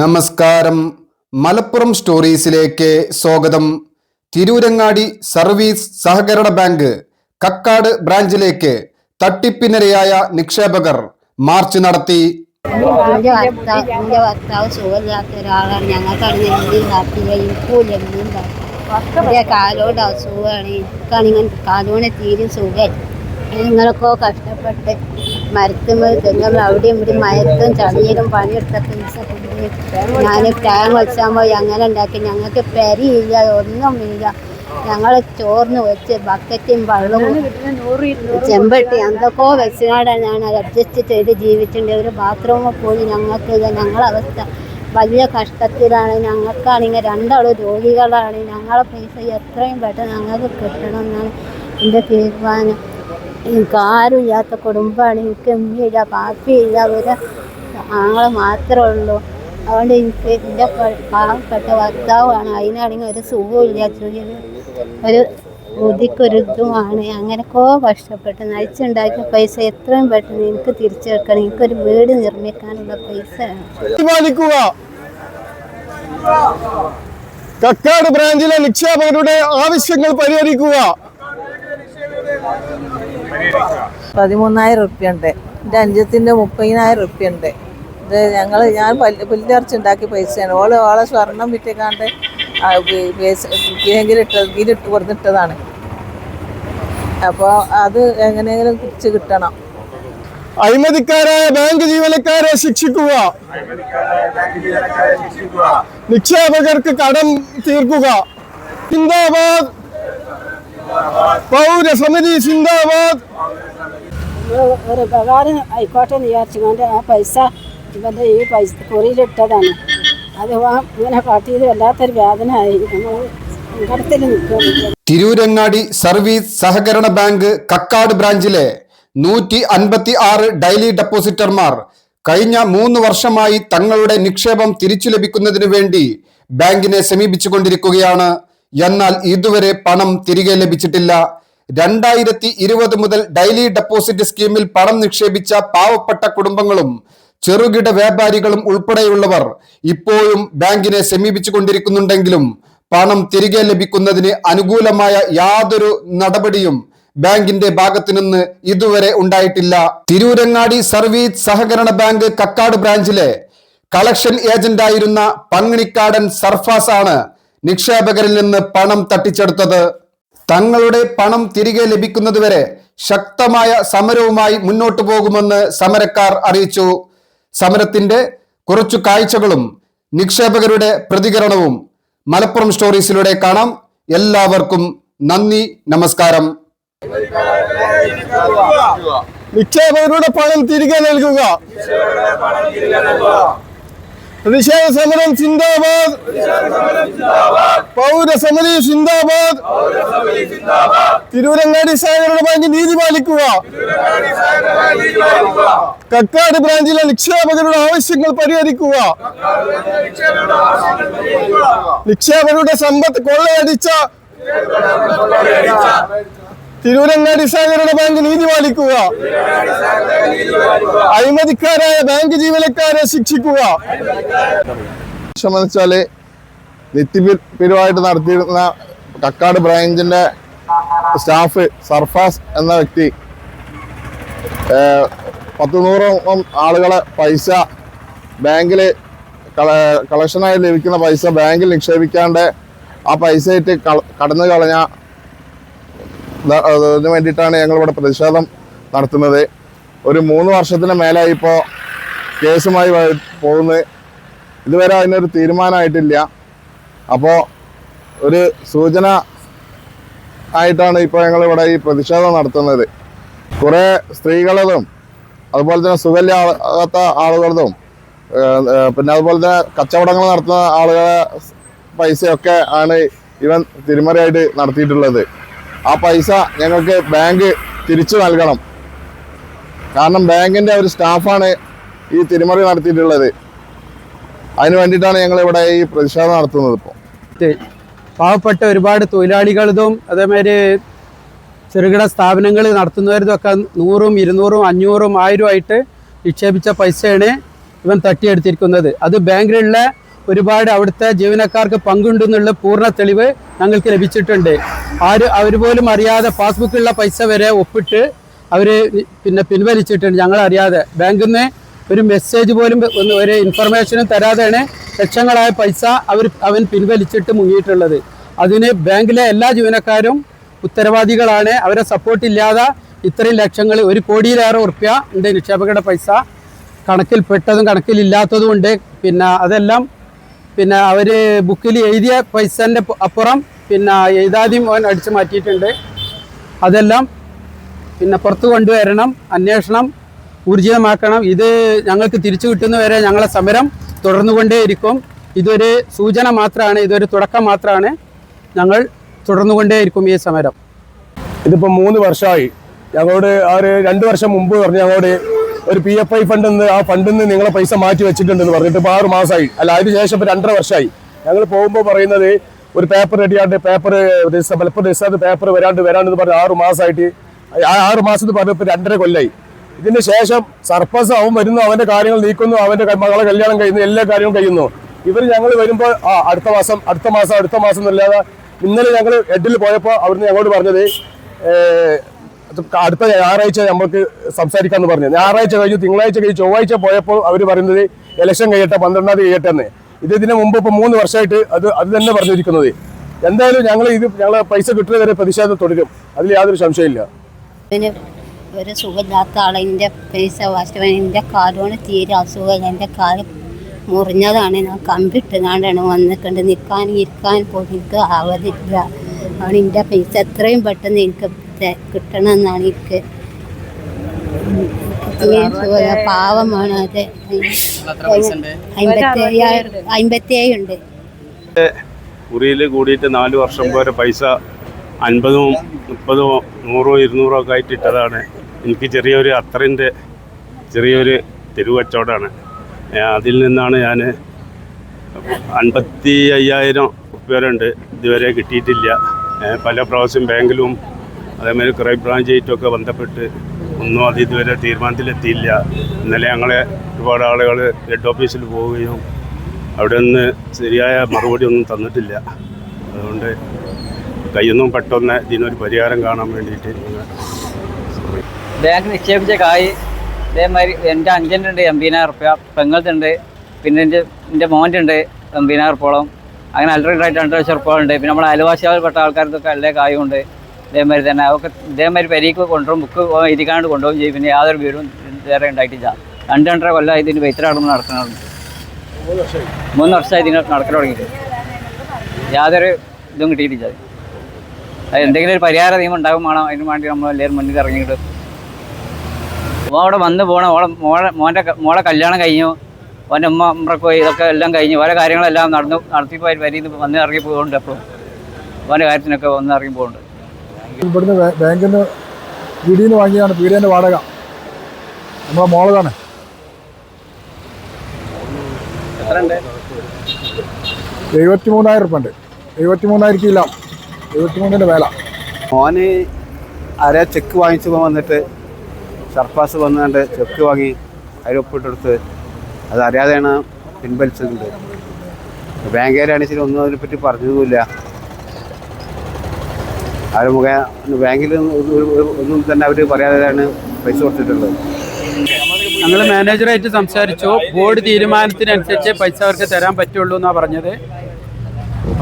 നമസ്കാരം. മലപ്പുറം സ്റ്റോറീസിലേക്ക് സ്വാഗതം. തിരൂരങ്ങാടി സർവീസ് സഹകരണ ബാങ്ക് കക്കാട് ബ്രാഞ്ചിലേക്ക് തട്ടിപ്പിനിരയായ നിക്ഷേപകർ മാർച്ച് നടത്തി. എന്റെ ഭർത്താവ് എന്റെ ഭർത്താവ് സുഖമില്ലാത്ത ഒരാളാണ് കാലോട് അസുഖമാണ് എനിക്കാണെങ്കിൽ കാലോടെ സുഖം. നിങ്ങളൊക്കെ കഷ്ടപ്പെട്ട് മരത്തുമ്പോൾ തെങ്ങും അവിടെയും ഇവിടെ മയത്തും ചളിയിലും പണിയെടുത്തൊക്കെ ഞാൻ പ്രായം വെച്ചാൽ പോയി. അങ്ങനെ ഉണ്ടാക്കി. ഞങ്ങൾക്ക് പെരയില്ല ഒന്നുമില്ല ഞങ്ങൾ ചോറിന് വെച്ച് ബക്കറ്റും വെള്ളവും ചെമ്പട്ടി എന്തൊക്കെയോ വെച്ചാടാ ഞാൻ അഡ്ജസ്റ്റ് ചെയ്ത് ജീവിച്ചിട്ടുണ്ട്. ഒരു ബാത്റൂമിൽ പോയി ഞങ്ങൾക്ക് ഇത് ഞങ്ങളെ അവസ്ഥ വലിയ കഷ്ടത്തിലാണ്. ഞങ്ങൾക്കാണെങ്കിൽ രണ്ടാളും രോഗികളാണ്. ഞങ്ങളെ പൈസ എത്രയും പെട്ടെന്ന് ഞങ്ങൾക്ക് കിട്ടണം എന്നാണ് എന്റെ തീരുമാനം. എനിക്ക് ആരും ഇല്ലാത്ത കുടുംബമാണ്. എനിക്ക് എമ്മയില്ല പാപ്പിയില്ല ഒരു ആങ്ങളെ മാത്രമേ ഉള്ളൂ. അതുകൊണ്ട് എനിക്ക് എന്റെ പാവപ്പെട്ട ഭർത്താവാണ്. അതിനാണെങ്കിൽ ഒരു സുഖമില്ലാത്ത ഒരു ബുദ്ധിക്കൊരു ഇതുമാണ്. അങ്ങനെയൊക്കെ കഷ്ടപ്പെട്ട് നയിച്ചുണ്ടാക്കിയ പൈസ എത്രയും പെട്ടെന്ന് എനിക്ക് തിരിച്ചു വെക്കണം എനിക്കൊരു വീട് നിർമ്മിക്കാനുള്ള പൈസ കക്കാട് ബ്രാഞ്ചിലെ നിക്ഷേപകരുടെ ആവശ്യങ്ങൾ പരിഹരിക്കുക. പതിമൂന്നായിരം റുപ്യ ഉണ്ട് എന്റെ അഞ്ചത്തിന്റെ മുപ്പതിനായിരം റുപ്യ ഉണ്ട് ഇത് ഞങ്ങൾ ഞാൻ പല്ല് പുല്ലിറച്ചി ഉണ്ടാക്കിയ പൈസയാണ്. ഓൾ ഓളെ സ്വർണം വിറ്റേക്കാണ്ട് ബാങ്കിലിട്ട് ഇതിലിട്ട് കൊടുത്തിട്ടതാണ് അപ്പോൾ അത് എങ്ങനെയെങ്കിലും തിരിച്ച് കിട്ടണം. അഴിമതിക്കാരായ ബാങ്ക് ജീവനക്കാരെ ശിക്ഷിക്കുക. നിക്ഷേപകർക്ക് കടം തീർക്കുക. പൗരസമിതി സിന്ദാബാദ് ഒരു ഉപകാരം ആയിക്കോട്ടെ വിചാരിച്ചുകൊണ്ട് ആ പൈസ ഇവന്റെ ഈ പൈസ കുറിയിലിട്ടതാണ്. അത് ഇങ്ങനെ കാട്ടിയത് വല്ലാത്തൊരു വേദനയായി. നമ്മൾ സങ്കടത്തിൽ നിൽക്കുന്നു തിരൂരങ്ങാടി സർവീസ് സഹകരണ ബാങ്ക് കക്കാട് ബ്രാഞ്ചിലെ നൂറ്റി അൻപത്തി ആറ് ഡെയിലി ഡെപ്പോസിറ്റർമാർ കഴിഞ്ഞ മൂന്ന് വർഷമായി തങ്ങളുടെ നിക്ഷേപം തിരിച്ചു ലഭിക്കുന്നതിനു വേണ്ടി ബാങ്കിനെ സമീപിച്ചുകൊണ്ടിരിക്കുകയാണ്. എന്നാൽ ഇതുവരെ പണം തിരികെ ലഭിച്ചിട്ടില്ല. രണ്ടായിരത്തി ഇരുപത് മുതൽ ഡെയിലി ഡെപ്പോസിറ്റ് സ്കീമിൽ പണം നിക്ഷേപിച്ച പാവപ്പെട്ട കുടുംബങ്ങളും ചെറുകിട വ്യാപാരികളും ഉൾപ്പെടെയുള്ളവർ ഇപ്പോഴും ബാങ്കിനെ സമീപിച്ചുകൊണ്ടിരിക്കുന്നുണ്ടെങ്കിലും പണം തിരികെ ലഭിക്കുന്നതിന് അനുകൂലമായ യാതൊരു നടപടിയും ബാങ്കിന്റെ ഭാഗത്തു നിന്ന് ഇതുവരെ ഉണ്ടായിട്ടില്ല. തിരൂരങ്ങാടി സർവീസ് സഹകരണ ബാങ്ക് കക്കാട് ബ്രാഞ്ചിലെ കളക്ഷൻ ഏജന്റായിരുന്ന പങ്ങിണിക്കാടൻ സർഫാസ് ആണ് നിക്ഷേപകരിൽ നിന്ന് പണം തട്ടിച്ചെടുത്തത് തങ്ങളുടെ പണം തിരികെ ലഭിക്കുന്നതുവരെ ശക്തമായ സമരവുമായി മുന്നോട്ടു പോകുമെന്ന് സമരക്കാർ അറിയിച്ചു. സമരത്തിന്റെ കുറച്ചു കാഴ്ചകളും നിക്ഷേപകരുടെ പ്രതികരണവും മലപ്പുറം സ്റ്റോറീസിലൂടെ കാണാം. എല്ലാവർക്കും നന്ദി നമസ്കാരം. നിക്ഷേപകരുടെ പണം തിരികെ നൽകുക. പ്രതിഷേധ സമരം സിന്ദാബാദ്. പൗരസമിതി സിന്ദാബാദ്. തിരൂരങ്ങാടി സഹകരണ ബാങ്ക് നീതി പാലിക്കുക. കക്കാട് ബ്രാഞ്ചിലെ നിക്ഷേപകരുടെ ആവശ്യങ്ങൾ പരിഹരിക്കുക. നിക്ഷേപകരുടെ സമ്പത്ത് കൊള്ളയടിച്ച തിരൂരങ്ങാടി സഹകരണ ബാങ്ക് നീതി പാലിക്കുക. അഴിമതിക്കാരായ ബാങ്ക് ജീവനക്കാരെ ശിക്ഷിക്കുക. ക്ഷമെന്നുവെച്ചാൽ നിത്യപിരിവായിട്ട് നടത്തിയിരുന്ന കക്കാട് ബ്രാഞ്ചിന്റെ സ്റ്റാഫ് സർഫാസ് എന്ന വ്യക്തി പത്ത് നൂറോളം ആളുകളെ പൈസ ബാങ്കിൽ കളക്ഷനായി ലഭിക്കുന്ന പൈസ ബാങ്കിൽ നിക്ഷേപിക്കാണ്ട് ആ പൈസയിട്ട് കടന്നു കളഞ്ഞ അതിന് വേണ്ടിയിട്ടാണ് ഞങ്ങൾ ഇവിടെ പ്രതിഷേധം നടത്തുന്നത്. ഒരു മൂന്ന് വർഷത്തിന് മേലായി ഇപ്പോൾ കേസുമായി പോകുന്നത്. ഇതുവരെ അതിനൊരു തീരുമാനമായിട്ടില്ല. അപ്പോൾ ഒരു സൂചന ആയിട്ടാണ് ഇപ്പോൾ ഞങ്ങളിവിടെ ഈ പ്രതിഷേധം നടത്തുന്നത്. കുറേ സ്ത്രീകളതും അതുപോലെ തന്നെ സുഖമില്ലാത്ത ആളുകളതും പിന്നെ അതുപോലെ തന്നെ കച്ചവടങ്ങൾ നടത്തുന്ന ആളുകളെ പൈസയൊക്കെ ആണ് ഇവൻ തിരിമറിയായിട്ട് നടത്തിയിട്ടുള്ളത്. ആ പൈസ ഞങ്ങൾക്ക് ബാങ്ക് തിരിച്ചു നൽകണം. കാരണം ബാങ്കിന്റെ ഒരു സ്റ്റാഫാണ് ഈ തിരിമറി നടത്തിയിട്ടുള്ളത്. അതിന് വേണ്ടിയിട്ടാണ് ഞങ്ങൾ ഇവിടെ ഈ പ്രതിഷേധം നടത്തുന്നത് ഇപ്പോൾ പാവപ്പെട്ട ഒരുപാട് തൊഴിലാളികളതും അതേമാതിരി ചെറുകിട സ്ഥാപനങ്ങൾ നടത്തുന്നവരതൊക്കെ നൂറും ഇരുന്നൂറും അഞ്ഞൂറും ആയിരം ആയിട്ട് നിക്ഷേപിച്ച പൈസയാണ് ഇവൻ തട്ടിയെടുത്തിരിക്കുന്നത്. അത് ബാങ്കിലുള്ള ഒരുപാട് അവിടുത്തെ ജീവനക്കാർക്ക് പങ്കുണ്ടെന്നുള്ള പൂർണ തെളിവ് ഞങ്ങൾക്ക് ലഭിച്ചിട്ടുണ്ട്. ആര് അവർ പോലും അറിയാതെ പാസ്ബുക്കിലുള്ള പൈസ വരെ ഒപ്പിട്ട് അവർ പിന്നെ പിൻവലിച്ചിട്ടുണ്ട്. ഞങ്ങൾ അറിയാതെ ബാങ്കിൽ നിന്ന് ഒരു മെസ്സേജ് പോലും ഒരു ഇൻഫർമേഷനും തരാതെയാണ് ലക്ഷങ്ങളായ പൈസ അവർ അവൻ പിൻവലിച്ചിട്ട് മുങ്ങിയിട്ടുള്ളത്. അതിന് ബാങ്കിലെ എല്ലാ ജീവനക്കാരും ഉത്തരവാദികളാണ്. അവരെ സപ്പോർട്ട് ഇല്ലാതെ ഇത്രയും ലക്ഷങ്ങൾ ഒരു കോടിയിലേറെ ഉറപ്പ്യ ഉണ്ട് നിക്ഷേപകരുടെ പൈസ. കണക്കിൽപ്പെട്ടതും കണക്കിലില്ലാത്തതും ഉണ്ട്. പിന്നെ അതെല്ലാം പിന്നെ അവർ ബുക്കിൽ എഴുതിയ പൈസന്റെ അപ്പുറം പിന്നെ എഴുതാതെയും അവൻ അടിച്ചു മാറ്റിയിട്ടുണ്ട്. അതെല്ലാം പിന്നെ പുറത്തു കൊണ്ടുവരണം അന്വേഷണം ഊർജിതമാക്കണം. ഇത് ഞങ്ങൾക്ക് തിരിച്ചു കിട്ടുന്നവരെ ഞങ്ങളെ സമരം തുടർന്നുകൊണ്ടേയിരിക്കും. ഇതൊരു സൂചന മാത്രമാണ് ഇതൊരു തുടക്കം മാത്രമാണ് ഞങ്ങൾ തുടർന്നുകൊണ്ടേയിരിക്കും ഈ സമരം. ഇതിപ്പോൾ മൂന്ന് വർഷമായി. ഞങ്ങളോട് ആ ഒരു രണ്ട് വർഷം മുമ്പ് പറഞ്ഞ് ഞങ്ങളോട് ഒരു പി എഫ് ഐ നിന്ന് ആ ഫണ്ടിൽ നിന്ന് നിങ്ങളെ പൈസ മാറ്റി വെച്ചിട്ടുണ്ടെന്ന് പറഞ്ഞിട്ട് ഇപ്പോൾ ആറ് മാസമായി അല്ല അതിന് ശേഷം ഇപ്പോൾ രണ്ടര വർഷമായി. ഞങ്ങൾ പോകുമ്പോൾ പറയുന്നത് ഒരു പേപ്പർ റെഡിയാണ്ട് പേപ്പർ മലപ്പുറം രജിസ്റ്റർ പേപ്പർ വരാണ്ട് വരാണ്ടെന്ന് പറഞ്ഞ് ആറ് മാസമായിട്ട് ആ ആറ് മാസത്തിൽ പറഞ്ഞപ്പോൾ രണ്ടര കൊല്ലായി. ഇതിന് ശേഷം സർപ്പസ് അവൻ വരുന്നു അവന്റെ കാര്യങ്ങൾ നീക്കുന്നു അവന്റെ മകളെ കല്യാണം കഴിയുന്നു എല്ലാ കാര്യങ്ങളും കഴിയുന്നു. ഇവർ ഞങ്ങൾ വരുമ്പോൾ ആ അടുത്ത മാസം അടുത്ത മാസം അടുത്ത മാസം എന്നല്ലാതെ ഇന്നലെ ഞങ്ങൾ എഡിൽ പോയപ്പോൾ അവിടുന്ന് ഞങ്ങളോട് പറഞ്ഞത് അടുത്ത ഞായറാഴ്ച നമുക്ക് സംസാരിക്കാമെന്ന് പറഞ്ഞു. ഞായറാഴ്ച കഴിഞ്ഞു തിങ്കളാഴ്ച കഴിഞ്ഞ് ചൊവ്വാഴ്ച പോയപ്പോൾ അവർ പറയുന്നത് ഇലക്ഷൻ കഴിയട്ടെ പന്ത്രണ്ടാം തീയതി കഴിയട്ടെ എന്ന്. ഇത് ഇതിന് മുമ്പ് ഇപ്പോൾ മൂന്ന് വർഷമായിട്ട് അത് അത് തന്നെ പറഞ്ഞിരിക്കുന്നത്. എന്തായാലും ഞങ്ങൾ ഇത് ഞങ്ങൾ പൈസ കിട്ടുന്നത് വരെ പ്രതിഷേധം തുടരും. അതിൽ യാതൊരു സംശയമില്ല പിന്നെ ഒരു സുഖമില്ലാത്ത ആളെ എന്റെ പൈസ വാശിവൻ എന്റെ കാലുകൊണ്ട് തീരെ അസുഖമില്ല എന്റെ കാൽ മുറിഞ്ഞതാണ്. ഞാൻ കമ്പിട്ടുകൊണ്ടാണ് വന്നിട്ടുണ്ട് നിൽക്കാൻ ഇരിക്കാൻ പോലും ആവതില്ല. അവൻ എന്റെ പൈസ എത്രയും പെട്ടെന്ന് എനിക്ക് കിട്ടണമെന്നാണ് എനിക്ക്. പാവമാണ് അത്. അമ്പത്തി അയ്യായിരം ഏഴ് ഉണ്ട് കുറിയിൽ കൂടിയിട്ട് നാല് വർഷം വരെ പൈസ അൻപതും മുപ്പതും നൂറോ ഇരുന്നൂറോ ഒക്കെ ആയിട്ട് ഇട്ടതാണ്. എനിക്ക് ചെറിയൊരു അത്രന്റെ ചെറിയൊരു തെരുവച്ചവടാണ് അതിൽ നിന്നാണ് ഞാൻ അൻപത്തി അയ്യായിരം ഉപ്പേരുണ്ട് ഇതുവരെ കിട്ടിയിട്ടില്ല. പല പ്രാവശ്യം ബാങ്കിലും അതേമാതിരി ക്രൈം ബ്രാഞ്ചായിട്ടൊക്കെ ബന്ധപ്പെട്ട് ഒന്നും അത് ഇതുവരെ തീരുമാനത്തിലെത്തിയില്ല. ഇന്നലെ ഞങ്ങളെ ഒരുപാട് ആളുകൾ ഹെഡ് ഓഫീസിൽ പോവുകയും അവിടെ നിന്ന് ശരിയായ മറുപടി ഒന്നും തന്നിട്ടില്ല. അതുകൊണ്ട് കയ്യൊന്നും പെട്ടെന്ന് ഇതിനൊരു പരിഹാരം കാണാൻ വേണ്ടിയിട്ട് ബാങ്ക് നിക്ഷേപിച്ച കായ് ഇതേമാതിരി എന്റെ അഞ്ചന്റെ ഉണ്ട് എൺപതിനായിരം റുപ്യ പെങ്ങൾക്കുണ്ട് പിന്നെ എന്റെ എന്റെ മോന്റെ ഉണ്ട് എൺപതിനായിരം റുപ്പോളം അങ്ങനെ അൾട്രേറ്റ് ആയിട്ട് രണ്ട് ലക്ഷം റുപ്യ ഉണ്ട്. പിന്നെ നമ്മൾ അയൽവാസികളിൽപ്പെട്ട ആൾക്കാർക്കൊക്കെ എല്ലാ കായും ഉണ്ട്. ഇതേമാതിരി തന്നെ അവർക്ക് ഇതേമാതിരി പരീക്ക് കൊണ്ടുപോകും ബുക്ക് ഇരിക്കാണ്ട് കൊണ്ടുപോകും ചെയ്യും. പിന്നെ യാതൊരു വീടും വേറെ ഉണ്ടായിട്ടില്ല. രണ്ട് രണ്ടര കൊല്ലം ഇതിന് വെയിത്തരാടുമ്പോൾ നടക്കുന്നുണ്ട്. മൂന്ന് വർഷമായി ഇതിന് നടക്കാൻ തുടങ്ങിയിട്ട്. യാതൊരു ഇതും കിട്ടിയിട്ടില്ല. അത് എന്തെങ്കിലും ഒരു പരിഹാര നിയമം ഉണ്ടാകും വേണം. അതിന് വേണ്ടി നമ്മൾ എല്ലാവരും മുന്നിൽ ഇറങ്ങിയിട്ട്. അവിടെ വന്ന് പോകണം ഓളെ മോളെ മോന്റെ മോളെ കല്യാണം കഴിഞ്ഞു. ഓന്റെ ഉമ്മ ഉമ്രക്ക് പോയി ഇതൊക്കെ എല്ലാം കഴിഞ്ഞു. ഓരോ കാര്യങ്ങളെല്ലാം നടന്നു നടത്തിപ്പോയി വരിയിൽ വന്ന് ഇറങ്ങി പോകുന്നുണ്ട് എപ്പോഴും ഓന്റെ കാര്യത്തിനൊക്കെ വന്ന് ഇറങ്ങി പോകുന്നുണ്ട് ഇവിടുന്ന് ബാങ്കിന് ബാങ്കിൽ നിന്ന് പീടിയിൽ നിന്ന് വാങ്ങിയതാണ് പീടിയന്റെ വാടക. നമ്മളെ മോളതാണ്. എഴുപത്തി മൂന്നായിരം ഉറുപ്പ ഉണ്ട് എഴുപത്തി മൂന്നായിരത്തി ഇല്ല. എഴുപത്തി മൂന്നിന്റെ വേല മോന് ആരെ ചെക്ക് വാങ്ങിച്ചു വന്നിട്ട് സർപ്പാസ് വന്നുകൊണ്ട് ചെക്ക് വാങ്ങി അതിൽ ഒപ്പിട്ടെടുത്ത് അത് അറിയാതെയാണ് പിൻവലിച്ചിട്ടുണ്ട് ബാങ്കുകാരാണെങ്കിൽ ഒന്നും അതിനെപ്പറ്റി പറഞ്ഞതുമില്ല. അവർ മുഖേന ബാങ്കിൽ ഒന്നും തന്നെ അവർ പറയാതെയാണ് പൈസ കൊടുത്തിട്ടുള്ളത്. ഞങ്ങൾ മാനേജറായിട്ട് സംസാരിച്ചു. ബോർഡ് തീരുമാനത്തിനനുസരിച്ച് പൈസ അവർക്ക് തരാൻ പറ്റുള്ളൂ എന്നാണ് പറഞ്ഞത്.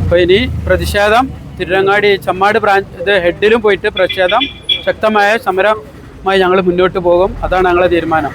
അപ്പോൾ ഇനി പ്രതിഷേധം. തിരുരങ്ങാടി ചമ്മാട് ബ്രാഞ്ച് ഇത് ഹെഡിലും പോയിട്ട് പ്രതിഷേധം. ശക്തമായ സമരമായി ഞങ്ങൾ മുന്നോട്ട് പോകും. അതാണ് ഞങ്ങളുടെ തീരുമാനം.